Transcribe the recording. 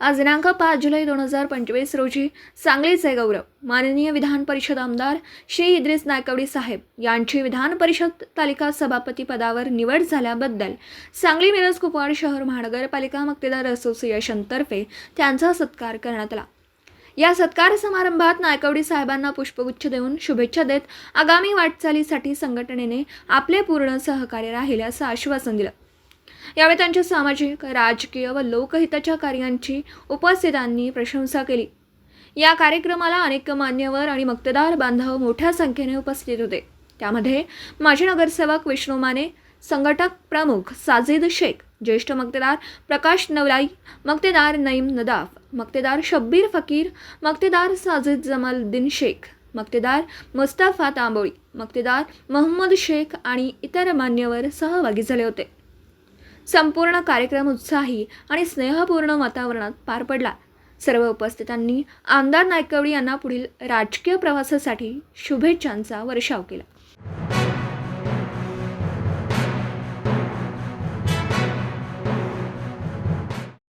आज दिनांक पाच जुलै दोन हजार पंचवीस रोजी सांगलीचे गौरव माननीय विधान परिषद आमदार श्री इद्रिस नायकवडी साहेब यांची विधान परिषद तालिका सभापती पदावर निवड झाल्याबद्दल सांगली मिरज कुपवाड शहर महानगरपालिका मक्तेदार असोसिएशनतर्फे त्यांचा सत्कार करण्यात आला. या सत्कार समारंभात नायकवडी साहेबांना पुष्पगुच्छ देऊन शुभेच्छा देत आगामी वाटचालीसाठी संघटनेने आपले पूर्ण सहकार्य राहील असं आश्वासन दिलं. यावेळी त्यांच्या सामाजिक राजकीय व लोकहिताच्या कार्यांची उपस्थितांनी प्रशंसा केली. या कार्यक्रमाला अनेक मान्यवर आणि मक्तेदार बांधव मोठ्या संख्येने उपस्थित होते. त्यामध्ये माजी नगरसेवक विष्णू माने संघटक प्रमुख साजिद शेख ज्येष्ठ मक्तेदार प्रकाश नवलाई मक्तेदार नईम नदाफ मक्तेदार शब्बीर फकीर मक्तेदार साजिद जमालुद्दीन शेख मक्तेदार मुस्ताफा तांबोळी मक्तेदार मोहम्मद शेख आणि इतर मान्यवर सहभागी झाले होते. संपूर्ण कार्यक्रम उत्साही आणि स्नेहपूर्ण वातावरणात पार पडला. सर्व उपस्थितांनी आमदार नायकवडी यांना पुढील राजकीय प्रवासासाठी शुभेच्छांचा वर्षाव केला.